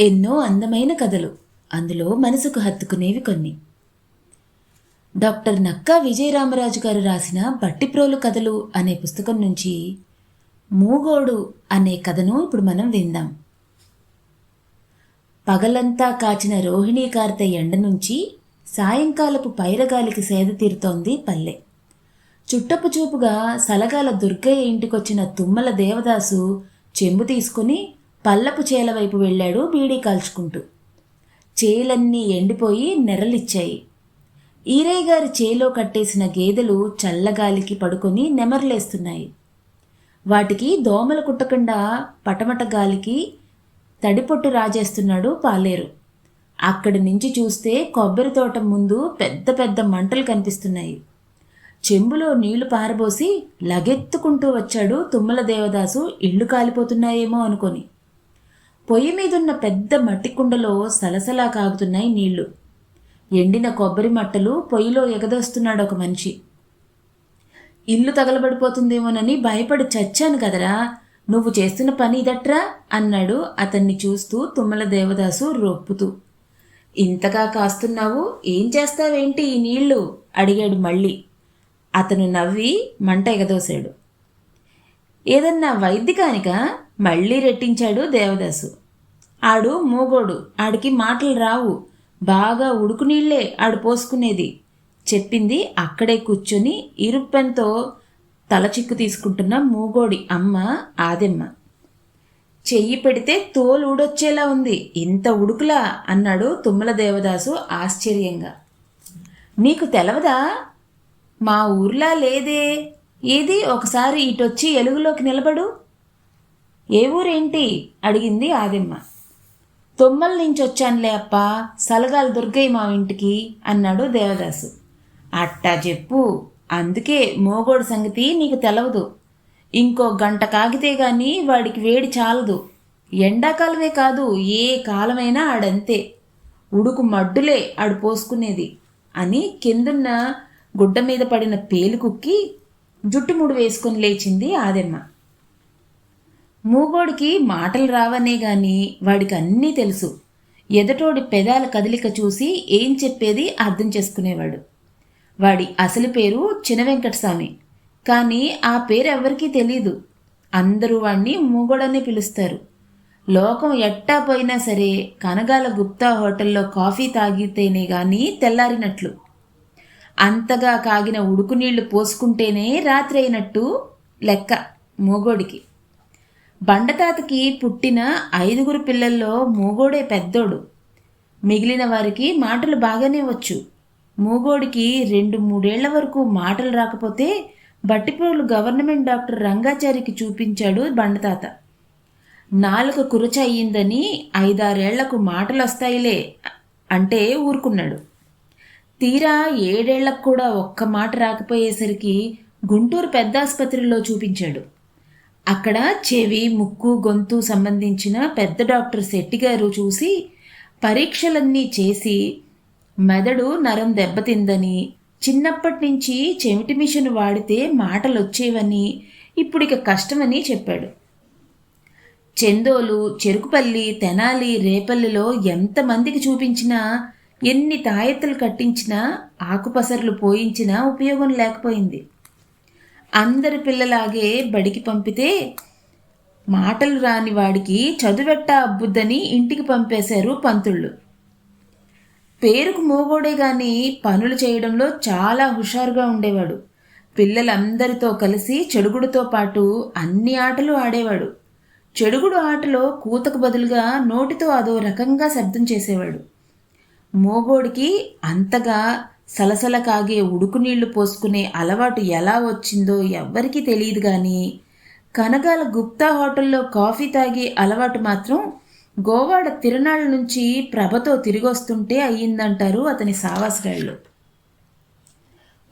ఎన్నో అందమైన కథలు. అందులో మనసుకు హత్తుకునేవి కొన్ని. డాక్టర్ నక్కా విజయరామరాజు గారు రాసిన బట్టిప్రోలు కథలు అనే పుస్తకం నుంచి మూగోడు అనే కథను ఇప్పుడు మనం విందాం. పగలంతా కాచిన రోహిణీ కార్త ఎండ నుంచి సాయంకాలపు పైరగాలికి సేద తీరుతోంది పల్లె. చుట్టపు చూపుగా సలగాల దుర్గయ్య ఇంటికొచ్చిన తుమ్మల దేవదాసు చెంబు తీసుకుని పల్లపు చేల వైపు వెళ్ళాడు బీడీ కాల్చుకుంటూ. చేలన్నీ ఎండిపోయి నెరలిచ్చాయి ఈరయ్య గారి చేలో కట్టేసిన గేదెలు చల్లగాలికి పడుకొని నెమరలేస్తున్నాయి. వాటికి దోమలు కుట్టకుండా పటమట గాలికి తడిపొట్టు రాజేస్తున్నాడు పాలేరు. అక్కడి నుంచి చూస్తే కొబ్బరి తోట ముందు పెద్ద పెద్ద మంటలు కనిపిస్తున్నాయి. చెంబులో నీళ్ళు పారబోసి లగెత్తుకుంటూ వచ్చాడు తుమ్మల దేవదాసు. ఇళ్ళు కాలిపోతున్నాయేమో అనుకొని. పొయ్యి మీదున్న పెద్ద మట్టి కుండలో సలసలా కాగుతున్నాయి నీళ్ళు. ఎండిన కొబ్బరి మట్టలు పొయ్యిలో ఎగదోస్తున్నాడు ఒక మనిషి. ఇల్లు తగలబడిపోతుందేమోనని భయపడి చచ్చాను కదరా నువ్వు చేస్తున్న పని ఇదట్రా? అన్నాడు అతన్ని చూస్తూ తుమ్మల దేవదాసు రొప్పుతూ. ఇంతగా కాస్తున్నావు ఏం చేస్తావేంటి ఈ నీళ్ళు? అడిగాడు మళ్ళీ. అతను నవ్వి మంట ఎగదోశాడు. ఏదన్నా వైద్యకానిక? మళ్ళీ రెట్టించాడు దేవదాసు. ఆడు మూగోడు ఆడికి మాటలు రావు. బాగా ఉడుకు నీళ్ళే ఆడు పోసుకునేది. చెప్పింది అక్కడే కూర్చొని ఇరుప్పెంతో తలచిక్కు తీసుకుంటున్న మూగోడి అమ్మ ఆదెమ్మ. చెయ్యి పెడితే తోలు ఊడొచ్చేలా ఉంది. ఇంత ఉడుకులా? అన్నాడు తుమ్మల దేవదాసు ఆశ్చర్యంగా. నీకు తెలవదా? మా ఊర్లా లేదే? ఏది? ఒకసారి ఇటొచ్చి ఎలుగులోకి నిలబడు. ఏ ఊరేంటి? అడిగింది ఆదిమ్మ. తొమ్మల నుంచి వచ్చానులే అప్ప సలగాలు దుర్గయ్య మా ఇంటికి అన్నాడు దేవదాసు. అట్టా చెప్పు అందుకే మోగోడు సంగతి నీకు తెలవదు. ఇంకో గంట కాగితే గాని వాడికి వేడి చాలదు. ఎండాకాలమే కాదు ఏ కాలమైనా ఆడంతే. ఉడుకు మడ్డులే ఆడు పోసుకునేది అని కిందున్న గుడ్డ మీద పడిన పేలుకుక్కి జుట్టుముడు వేసుకుని లేచింది ఆదెమ్మ. మూగోడికి మాటలు రావనే గాని వాడికి అన్నీ తెలుసు. ఎదటోడి పెదాల కదలిక చూసి ఏం చెప్పేది అర్థం చేసుకునేవాడు. వాడి అసలు పేరు చిన వెంకటస్వామి కానీ ఆ పేరు ఎవరికీ తెలీదు. అందరూ వాణ్ణి మూగోడని పిలుస్తారు. లోకం ఎట్టా పోయినా సరే కనగాల గుప్తా హోటల్లో కాఫీ తాగితేనే గాని తెల్లారినట్లు. అంతగా కాగిన ఉడుకు నీళ్ళు పోసుకుంటేనే రాత్రి అయినట్టు లెక్క మూగోడికి. బండతాతకి పుట్టిన ఐదుగురు పిల్లల్లో మూగోడే పెద్దోడు. మిగిలిన వారికి మాటలు బాగానే వచ్చు. మూగోడికి రెండు మూడేళ్ళ వరకు మాటలు రాకపోతే బట్టిపూలు గవర్నమెంట్ డాక్టర్ రంగాచారికి చూపించాడు బండతాత. నాలుక కురచ అయ్యిందని ఐదారేళ్ళకు మాటలు వస్తాయిలే అంటే ఊరుకున్నాడు. తీరా ఏడేళ్ళకు కూడా ఒక్క మాట రాకపోయేసరికి గుంటూరు పెద్ద ఆసుపత్రిలో చూపించాడు. అక్కడ చెవి ముక్కు గొంతు సంబంధించిన పెద్ద డాక్టర్ శెట్టి గారు చూసి పరీక్షలన్నీ చేసి మెదడు నరం దెబ్బతిందని చిన్నప్పటి నుంచి చెమిటి మిషన్ వాడితే మాటలు వచ్చేవని ఇప్పుడు ఇక కష్టమని చెప్పాడు. చెందోలు చెరుకుపల్లి తెనాలి రేపల్లిలో ఎంతమందికి చూపించినా ఎన్ని తాయెత్తులు కట్టించినా ఆకుపసర్లు పోయించినా ఉపయోగం లేకపోయింది. అందరి పిల్లలాగే బడికి పంపితే మాటలు రాని వాడికి చదువెట్ట అబ్బుద్దని ఇంటికి పంపేశారు పంతుళ్ళు. పేరుకు మోగోడే గాని పనులు చేయడంలో చాలా హుషారుగా ఉండేవాడు. పిల్లలందరితో కలిసి చెడుగుడుతో పాటు అన్ని ఆటలు ఆడేవాడు. చెడుగుడు ఆటలో కూతకు బదులుగా నోటితో అదో రకంగా శబ్దం చేసేవాడు. మోగోడికి అంతగా సలసల కాగే ఉడుకు నీళ్ళు పోసుకునే అలవాటు ఎలా వచ్చిందో ఎవ్వరికీ తెలియదు కానీ కనకాల గుప్తా హోటల్లో కాఫీ తాగే అలవాటు మాత్రం గోవాడ తిరునాళ్ళ నుంచి ప్రభతో తిరిగొస్తుంటే అయ్యిందంటారు అతని సావాసగాళ్ళు.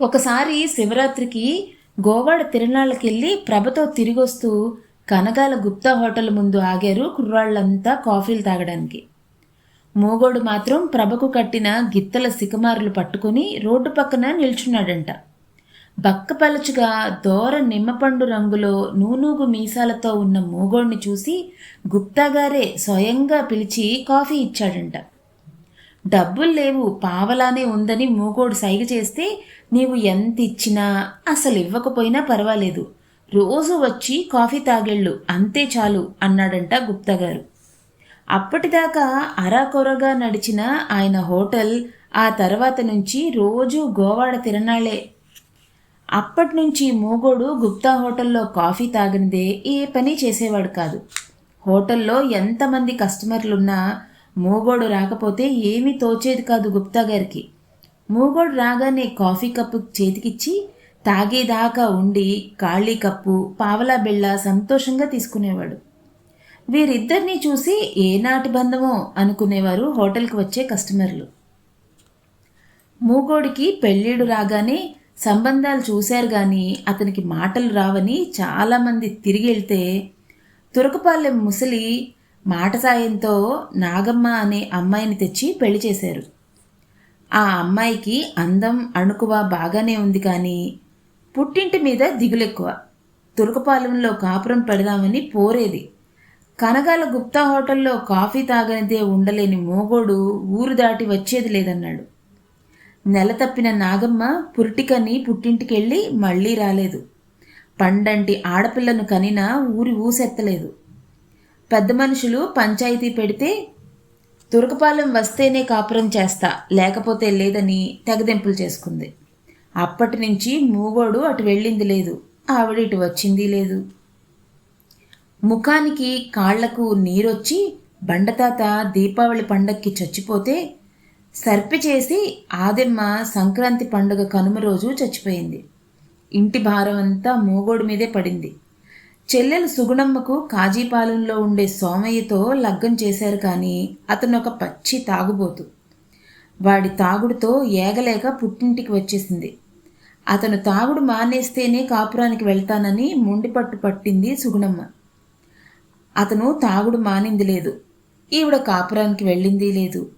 ఒకసారి శివరాత్రికి గోవాడ తిరునాళ్ళకెళ్ళి ప్రభతో తిరిగొస్తూ కనగాల గుప్తా హోటల్ ముందు ఆగారు కుర్రాళ్ళంతా కాఫీలు తాగడానికి. మోగోడు మాత్రం ప్రభకు కట్టిన గిత్తల సికమారులు పట్టుకుని రోడ్డు పక్కన నిల్చున్నాడంట. బక్కపలుచుగా దోర నిమ్మపండు రంగులో నూనూగు మీసాలతో ఉన్న మూగోడిని చూసి గుప్తాగారే స్వయంగా పిలిచి కాఫీ ఇచ్చాడంట. డబ్బులు లేవు పావలానే ఉందని మూగోడు సైగ చేస్తే నీవు ఎంత ఇచ్చినా అసలు ఇవ్వకపోయినా పర్వాలేదు. రోజు వచ్చి కాఫీ తాగెళ్ళు అంతే చాలు అన్నాడంట గుప్తా గారు అప్పటిదాకా అరాకొరగా నడిచిన ఆయన హోటల్ ఆ తర్వాత నుంచి రోజు గోవాడ తిరణాళ్ళే అప్పటి నుంచి మూగోడు గుప్తా హోటల్లో కాఫీ తాగనిదే ఏ పని చేసేవాడు కాదు. హోటల్లో ఎంతమంది కస్టమర్లున్నా మూగోడు రాకపోతే ఏమీ తోచేది కాదు గుప్తా గారికి. మూగోడు రాగానే కాఫీ కప్పు చేతికిచ్చి తాగేదాకా ఉండి ఖాళీ కప్పు పావలా బిళ్ళ సంతోషంగా తీసుకునేవాడు. వీరిద్దరినీ చూసి ఏనాటి బంధమో అనుకునేవారు హోటల్కి వచ్చే కస్టమర్లు. మూగోడికి పెళ్ళిడు రాగానే సంబంధాలు చూశారు కానీ అతనికి మాటలు రావని చాలామంది తిరిగి వెళ్తే తురకపాలెం ముసలి మాట సాయంతో నాగమ్మ అనే అమ్మాయిని తెచ్చి పెళ్ళి చేశారు. ఆ అమ్మాయికి అందం అణుకువ బాగానే ఉంది కానీ పుట్టింటి మీద దిగులెక్కువ. తురకపాలెంలో కాపురం పెడదామని పోరేది. కనగాల గుప్తా హోటల్లో కాఫీ తాగనిదే ఉండలేని మోగోడు ఊరు దాటి వచ్చేది లేదన్నాడు. నెల తప్పిన నాగమ్మ పురిటికని పుట్టింటికెళ్ళి మళ్ళీ రాలేదు. పండంటి ఆడపిల్లను కనినా ఊరి ఊసెత్తలేదు. పెద్ద మనుషులు పంచాయతీ పెడితే తురకపాలెం వస్తేనే కాపురం చేస్తా లేకపోతే లేదని తెగదెంపులు చేసుకుంది. అప్పటి నుంచి మూగోడు అటు వెళ్ళింది లేదు ఆవిడ ఇటు వచ్చింది లేదు. ముఖానికి కాళ్ళకు నీరొచ్చి బండతాత దీపావళి పండక్కి చచ్చిపోతే సర్పి చేసి ఆదిమ్మ సంక్రాంతి పండుగ కనుమ రోజు చచ్చిపోయింది. ఇంటి భారం అంతా మూగోడు మీదే పడింది. చెల్లెలు సుగుణమ్మకు కాజీపాలెంలో ఉండే సోమయ్యతో లగ్గం చేశారు కానీ అతను ఒక పచ్చి తాగుబోతు. వాడి తాగుడుతో ఏగలేక పుట్టింటికి వచ్చేసింది. అతను తాగుడు మానేస్తేనే కాపురానికి వెళ్తానని మొండిపట్టు పట్టింది సుగుణమ్మ. అతను తాగుడు మానింది లేదు. ఈవిడ కాపురానికి వెళ్ళింది లేదు.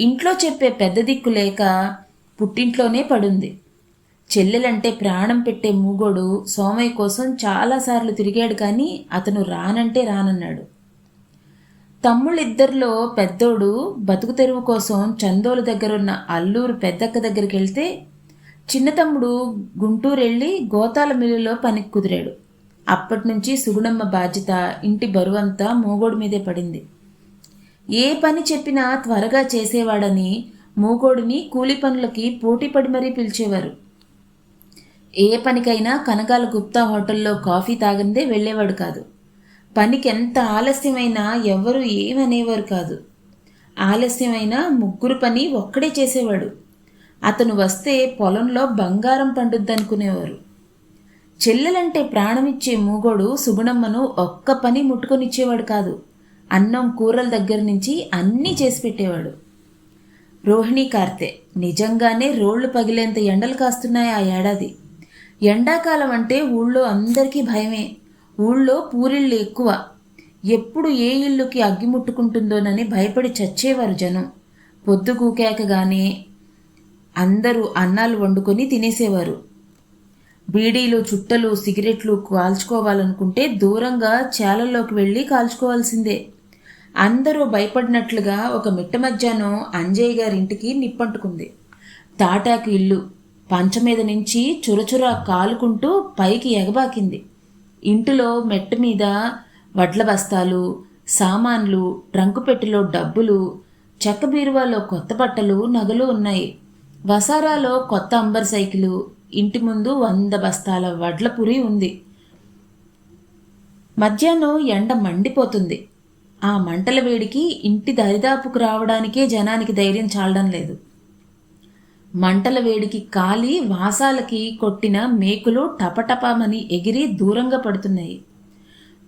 ఇంట్లో చెప్పే పెద్ద దిక్కు లేక పుట్టింట్లోనే పడుంది. చెల్లెలంటే ప్రాణం పెట్టే మూగోడు సోమయ్య కోసం చాలాసార్లు తిరిగాడు కానీ అతను రానంటే రానన్నాడు. తమ్ముళ్ళిద్దరిలో పెద్దోడు బతుకు తెరువు కోసం చందోలు దగ్గరున్న అల్లూరు పెద్దక్క దగ్గరికి వెళ్తే చిన్న తమ్ముడు గుంటూరు వెళ్ళి గోతాల మిల్లులో పనికి కుదిరాడు. అప్పటి నుంచి సుగుణమ్మ బాధ్యత ఇంటి బరువంతా మూగోడు మీదే పడింది. ఏ పని చెప్పినా త్వరగా చేసేవాడని మూగోడిని కూలి పనులకి పోటీపడి మరీ పిలిచేవారు. ఏ పనికైనా కనకాల గుప్తా హోటల్లో కాఫీ తాగందే వెళ్ళేవాడు కాదు. పనికి ఎంత ఆలస్యమైనా ఎవ్వరూ ఏమనేవారు కాదు. ఆలస్యమైనా ముగ్గురు పని ఒక్కడే చేసేవాడు. అతను వస్తే పొలంలో బంగారం పండుద్దనుకునేవారు. చెల్లెలంటే ప్రాణమిచ్చే మూగోడు సుగుణమ్మను ఒక్క పని ముట్టుకొనిచ్చేవాడు కాదు. అన్నం కూరల దగ్గర నుంచి అన్నీ చేసి పెట్టేవాడు. రోహిణి కార్తె నిజంగానే రోళ్ళు పగిలేంత ఎండలు కాస్తున్నాయి ఆ ఏడాది. ఎండాకాలం అంటే ఊళ్ళో అందరికీ భయమే. ఊళ్ళో పూరిళ్ళు ఎక్కువ. ఎప్పుడు ఏ ఇల్లుకి అగ్గి ముట్టుకుంటుందోనని భయపడి చచ్చేవారు జనం. పొద్దు కూకాకగానే అందరూ అన్నాలు వండుకొని తినేసేవారు. బీడీలు చుట్టలు సిగరెట్లు కాల్చుకోవాలనుకుంటే దూరంగా చేలల్లోకి వెళ్ళి కాల్చుకోవాల్సిందే. అందరూ భయపడినట్లుగా ఒక మిట్ట మధ్యాహ్నం అంజయ్య గారింటికి నిప్పంటుకుంది. తాటాకు ఇల్లు. పంచ మీద నుంచి చురచుర కాలుకుంటూ పైకి ఎగబాకింది. ఇంటిలో మెట్ట మీద వడ్ల బస్తాలు సామాన్లు ట్రంకు పెట్టెలో డబ్బులు చెక్క బీరువాలో కొత్త బట్టలు నగలు ఉన్నాయి. వసారాలో కొత్త అంబర్ సైకిలు ఇంటి ముందు వంద బస్తాల వడ్ల పురి ఉంది. మధ్యాహ్నం ఎండ మండిపోతుంది. ఆ మంటల వేడికి ఇంటి దరిదాపుకు రావడానికే జనానికి ధైర్యం చాలడం లేదు. మంటల వేడికి కాలి వాసాలకి కొట్టిన మేకులు టపటపమని ఎగిరి దూరంగా పడుతున్నాయి.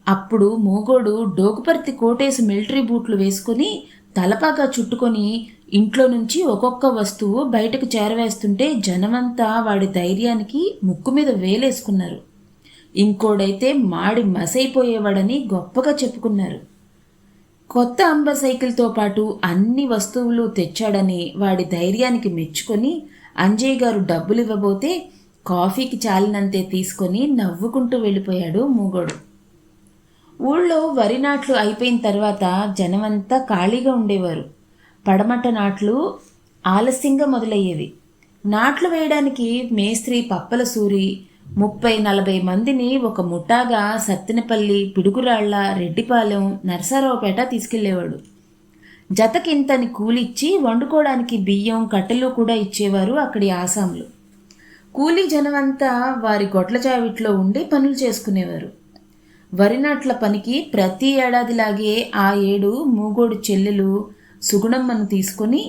అప్పుడు మూగోడు డోకుపర్తి కోటేసి మిలిటరీ బూట్లు వేసుకుని తలపాగా చుట్టుకొని ఇంట్లో నుంచి ఒక్కొక్క వస్తువు బయటకు చేరవేస్తుంటే జనమంతా వాడి ధైర్యానికి ముక్కు మీద వేలేసుకున్నారు. ఇంకోడైతే మాడి మసైపోయేవాడని గొప్పగా చెప్పుకున్నారు. కొత్త అంబ సైకిల్తో పాటు అన్ని వస్తువులు తెచ్చాడని వాడి ధైర్యానికి మెచ్చుకొని అంజయ్ గారు డబ్బులు ఇవ్వబోతే కాఫీకి చాలినంతే తీసుకొని నవ్వుకుంటూ వెళ్ళిపోయాడు మూగోడు. ఊళ్ళో వరి నాట్లు అయిపోయిన తర్వాత జనమంతా ఖాళీగా ఉండేవారు. పడమట నాట్లు ఆలస్యంగా మొదలయ్యేవి. నాట్లు వేయడానికి మేస్త్రి పప్పల సూరి ముప్పై నలభై మందిని ఒక ముఠాగా సత్తెనపల్లి పిడుగురాళ్ళ రెడ్డిపాలెం నరసరావుపేట తీసుకెళ్ళేవాడు. జతకింతని కూలిచ్చి వండుకోవడానికి బియ్యం కట్టెలు కూడా ఇచ్చేవారు అక్కడి ఆసాములు. కూలీ జనమంతా వారి గొట్ల చావిట్లో ఉండి పనులు చేసుకునేవారు. వరి నాట్ల పనికి ప్రతి ఏడాదిలాగే ఆ ఏడు మూగోడు చెల్లెలు సుగుణమ్మను తీసుకొని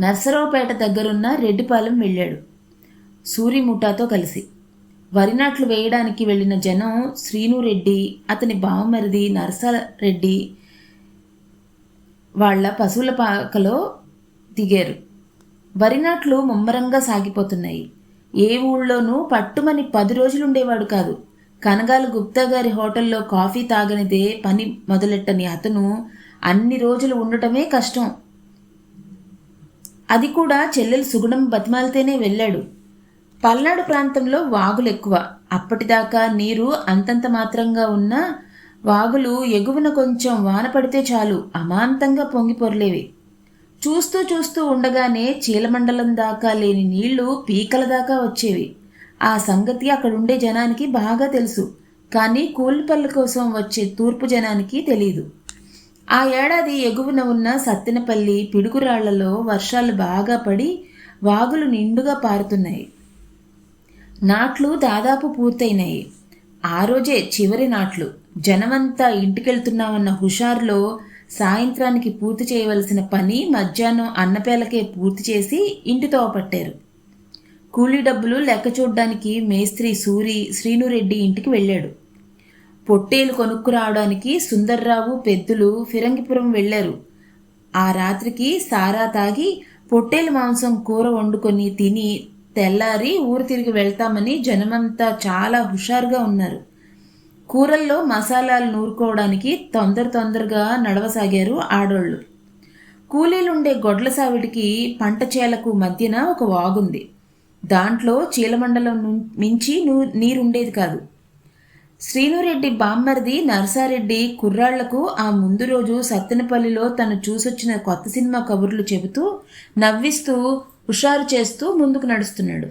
నర్సరావుపేట దగ్గరున్న రెడ్డిపాలెం వెళ్ళాడు. సూరిముఠాతో కలిసి. వరి నాట్లు వేయడానికి వెళ్ళిన జనం శ్రీనురెడ్డి అతని బావమరిది నరసారెడ్డి వాళ్ళ పశువుల పాకలో దిగారు. వరి నాట్లు ముమ్మరంగా సాగిపోతున్నాయి. ఏ ఊళ్ళోనూ పట్టుమని పది రోజులుండేవాడు కాదు. కనగాల గుప్తా గారి హోటల్లో కాఫీ తాగనిదే పని మొదలెట్టని అతను అన్ని రోజులు ఉండటమే కష్టం. అది కూడా చెల్లెలు సుగుణం బతిమాలితేనే వెళ్ళాడు. పల్నాడు ప్రాంతంలో వాగులు ఎక్కువ అప్పటిదాకా నీరు అంతంత మాత్రంగా ఉన్న వాగులు ఎగువన కొంచెం వాన పడితే చాలు అమాంతంగా పొంగి పొరలేవి. చూస్తూ చూస్తూ ఉండగానే చీలమండలం దాకా లేని నీళ్ళు పీకల దాకా వచ్చేవి. ఆ సంగతి అక్కడుండే జనానికి బాగా తెలుసు కానీ కూలిపల్ల కోసం వచ్చే తూర్పు జనానికి తెలియదు ఆ ఏడాది ఎగువన ఉన్న సత్తెనపల్లి పిడుగురాళ్ళలో వర్షాలు బాగా పడి వాగులు నిండుగా పారుతున్నాయి. నాట్లు దాదాపు పూర్తయినాయి. ఆ రోజే చివరి నాట్లు. జనమంతా ఇంటికెళ్తున్నామన్న హుషారులో సాయంత్రానికి పూర్తి చేయవలసిన పని మధ్యాహ్నం అన్నపేలకే పూర్తి చేసి ఇంటితో పట్టారు. కూలీ డబ్బులు లెక్క చూడ్డానికి మేస్త్రి సూరి శ్రీనురెడ్డి ఇంటికి వెళ్ళాడు. పొట్టేలు కొనుక్కురావడానికి సుందర్రావు పెద్దులు ఫిరంగిపురం వెళ్ళారు. ఆ రాత్రికి సారా తాగి పొట్టేలు మాంసం కూర వండుకొని తిని తెల్లారి ఊరు తిరిగి వెళ్తామని జనమంతా చాలా హుషారుగా ఉన్నారు. కూరల్లో మసాలాలు నూరుకోవడానికి తొందర తొందరగా నడవసాగారు ఆడోళ్ళు. కూలీలుండే గొడ్ల సావిడికి పంట చేలకు మధ్యన ఒక వాగుంది. దాంట్లో చీలమండలం మించి నీరుండేది కాదు. శ్రీనురెడ్డి బామ్మర్ది నర్సారెడ్డి కుర్రాళ్ళకు ఆ ముందు రోజు సత్తెనపల్లిలో తను చూసొచ్చిన కొత్త సినిమా కబుర్లు చెబుతూ నవ్విస్తూ హుషారు చేస్తూ ముందుకు నడుస్తున్నాడు.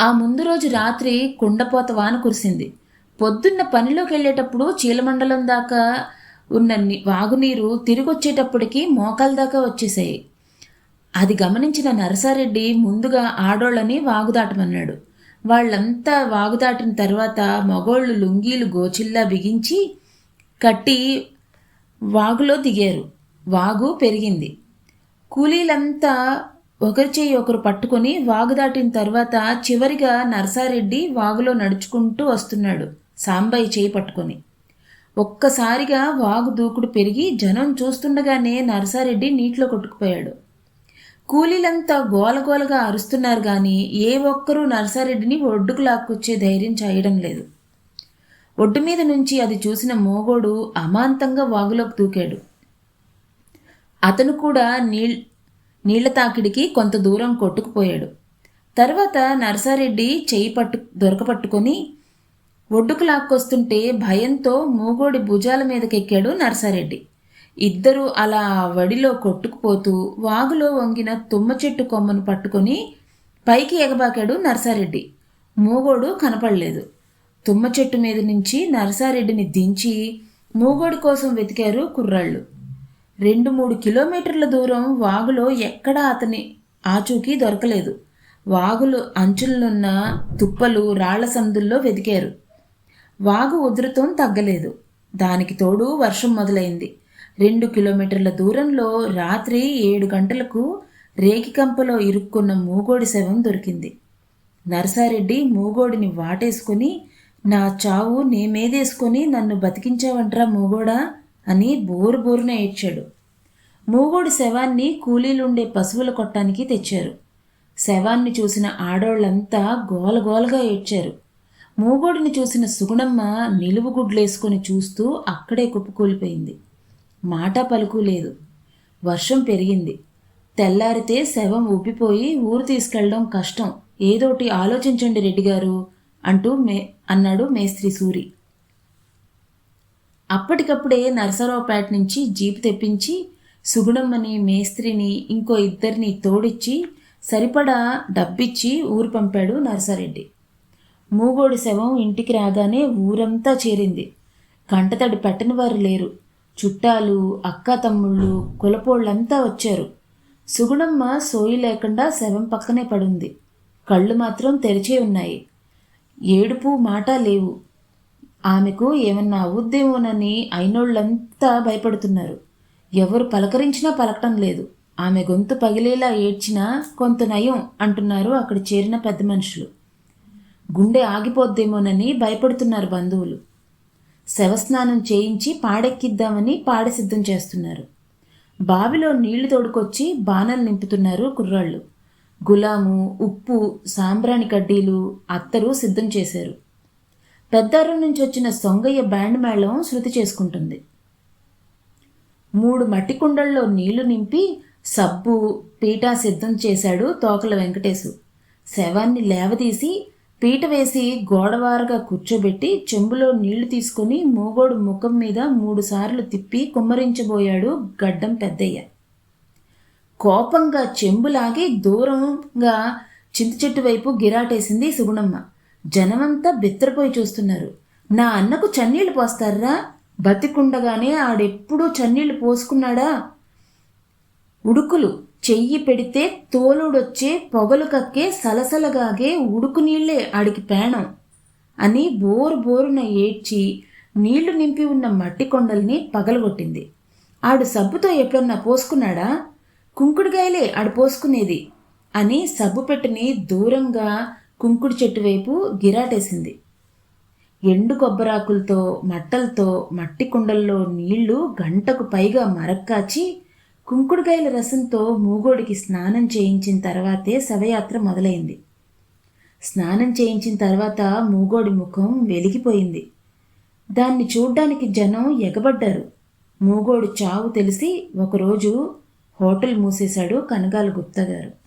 ఆ ముందు రోజు రాత్రి కుండపోత వాన కురిసింది. పొద్దున్న పనిలోకి వెళ్ళేటప్పుడు చీలమండలం దాకా ఉన్న వాగునీరు తిరిగొచ్చేటప్పటికి మోకాల దాకా వచ్చేసాయి అది గమనించిన నరసారెడ్డి ముందుగా ఆడోళ్ళని వాగుదాటమన్నాడు. వాళ్ళంతా వాగుదాటిన తర్వాత మగోళ్ళు లుంగీలు గోచిల్లా బిగించి కట్టి వాగులో దిగారు. వాగు పెరిగింది. కూలీలంతా ఒకరి చేయి ఒకరు పట్టుకొని వాగు దాటిన తర్వాత చివరిగా నర్సారెడ్డి వాగులో నడుచుకుంటూ వస్తున్నాడు సాంబయ్య చేయి పట్టుకొని. ఒక్కసారిగా వాగు దూకుడు పెరిగి జనం చూస్తుండగానే నర్సారెడ్డి నీటిలో కొట్టుకుపోయాడు. కూలీలంతా గోలగోలగా అరుస్తున్నారు కానీ ఏ ఒక్కరూ నర్సారెడ్డిని ఒడ్డుకు లాక్కొచ్చే ధైర్యం చేయడం లేదు. ఒడ్డు మీద నుంచి అది చూసిన మోగోడు అమాంతంగా వాగులోకి దూకాడు. అతను కూడా నీళ్ నీళ్ళ తాకిడికి కొంత దూరం కొట్టుకుపోయాడు. తర్వాత నర్సారెడ్డి చేయి పట్టు దొరకపట్టుకొని ఒడ్డుకు లాక్కొస్తుంటే భయంతో మూగోడి భుజాల మీదకెక్కాడు నర్సారెడ్డి. ఇద్దరూ అలా వడిలో కొట్టుకుపోతూ వాగులో వంగిన తుమ్మ చెట్టు కొమ్మను పట్టుకొని పైకి ఎగబాకాడు నర్సారెడ్డి. మూగోడు కనపడలేదు. తుమ్మ చెట్టు మీద నుంచి నర్సారెడ్డిని దించి మూగోడు కోసం వెతికారు కుర్రాళ్ళు. రెండు మూడు కిలోమీటర్ల దూరం వాగులో ఎక్కడా అతని ఆచూకీ దొరకలేదు. వాగులు అంచులున్న తుప్పలు రాళ్ళ సందుల్లో వెతికారు. వాగు ఉధృతం తగ్గలేదు. దానికి తోడు వర్షం మొదలైంది. రెండు కిలోమీటర్ల దూరంలో రాత్రి ఏడు గంటలకు రేగికంపలో ఇరుక్కున్న మూగోడి శవం దొరికింది. నరసారెడ్డి మూగోడిని వాటేసుకుని నా చావు నేమేదేసుకొని నన్ను బతికించావంట్రా మూగోడా అని బోరు బోరున ఏడ్చాడు. మూగోడి శవాన్ని కూలీలుండే పశువుల కొట్టానికి తెచ్చారు. శవాన్ని చూసిన ఆడోళ్ళంతా గోలగోలగా ఏడ్చారు. మూగోడిని చూసిన సుగుణమ్మ నిలువుగుడ్లేసుకొని చూస్తూ అక్కడే కుప్పకూలిపోయింది. మాట పలుకు లేదు. వర్షం పెరిగింది. తెల్లారితే శవం ఉబ్బిపోయి ఊరు తీసుకెళ్ళడం కష్టం. ఏదోటి ఆలోచించండి రెడ్డి గారు అంటూ మే అన్నాడు మేస్త్రి సూరి. అప్పటికప్పుడే నరసరావుపేట నుంచి జీపు తెప్పించి సుగుణమ్మని మేస్త్రిని ఇంకో ఇద్దరిని తోడిచ్చి సరిపడా డబ్బిచ్చి ఊరు పంపాడు నరసారెడ్డి. మూగోడి శవం ఇంటికి రాగానే ఊరంతా చేరింది. కంటతడి పెట్టని వారు లేరు. చుట్టాలు అక్క తమ్ముళ్ళు కులపోళ్ళంతా వచ్చారు. సుగుణమ్మ సోయి లేకుండా శవం పక్కనే పడుంది. కళ్ళు మాత్రం తెరిచే ఉన్నాయి. ఏడుపు మాట లేవు. ఆమెకు ఏమన్నా అవుద్దేమోనని అయినోళ్ళంతా భయపడుతున్నారు. ఎవరు పలకరించినా పలకటం లేదు. ఆమె గొంతు పగిలేలా ఏడ్చినా కొంత నయం అంటున్నారు అక్కడ చేరిన పెద్ద మనుషులు. గుండె ఆగిపోద్దేమోనని భయపడుతున్నారు బంధువులు. శవస్నానం చేయించి పాడెక్కిద్దామని పాడె సిద్ధం చేస్తున్నారు. బావిలో నీళ్ళు తోడుకొచ్చి బాణలు నింపుతున్నారు కుర్రాళ్ళు. గులాము ఉప్పు సాంబ్రాణి కడ్డీలు అత్తరు సిద్ధం చేశారు. పెద్దారం నుంచి వచ్చిన సొంగయ్య బ్యాండ్ మేళం శృతి చేసుకుంటుంది. మూడు మట్టి కుండల్లో నీళ్ళు నింపి సబ్బు పీటా సిద్ధం చేశాడు తోకల వెంకటేశు. శవాన్ని లేవదీసి పీట వేసి గోడవారగా కూర్చోబెట్టి చెంబులో నీళ్ళు తీసుకుని మూగోడు ముఖం మీద మూడుసార్లు తిప్పి కుమ్మరించబోయాడు గడ్డం పెద్దయ్య. కోపంగా చెంబులాగి దూరంగా చింత చెట్టు వైపు గిరాటేసింది సుగుణమ్మ. జనమంతా బిత్తరపోయి చూస్తున్నారు. నా అన్నకు చన్నీళ్ళు పోస్తారా? బతికుండగానే ఆడెప్పుడూ చన్నీళ్ళు పోసుకున్నాడా? ఉడుకులు చెయ్యి పెడితే తోలుడొచ్చే పొగలు కక్కే సలసలగాగే ఉడుకు నీళ్ళే ఆడికి పేణం అని బోరు బోరున ఏడ్చి నీళ్ళు నింపి ఉన్న మట్టి కొండల్ని పగలగొట్టింది. ఆడు సబ్బుతో ఎప్పుడన్నా పోసుకున్నాడా? కుంకుడుగాయలే ఆడు పోసుకునేది అని సబ్బు పెట్టిని దూరంగా కుంకుడు చెట్టు వైపు గిరాటేసింది. ఎండు కొబ్బరాకులతో మట్టలతో మట్టి కుండల్లో నీళ్ళు గంటకు పైగా మరక్కాచి కుంకుడుకాయల రసంతో మూగోడికి స్నానం చేయించిన తర్వాతే శవయాత్ర మొదలైంది. స్నానం చేయించిన తర్వాత మూగోడి ముఖం వెలిగిపోయింది. దాన్ని చూడ్డానికి జనం ఎగబడ్డారు. మూగోడు చావు తెలిసి ఒకరోజు హోటల్ మూసేశాడు కనగాల గుప్తా గారు.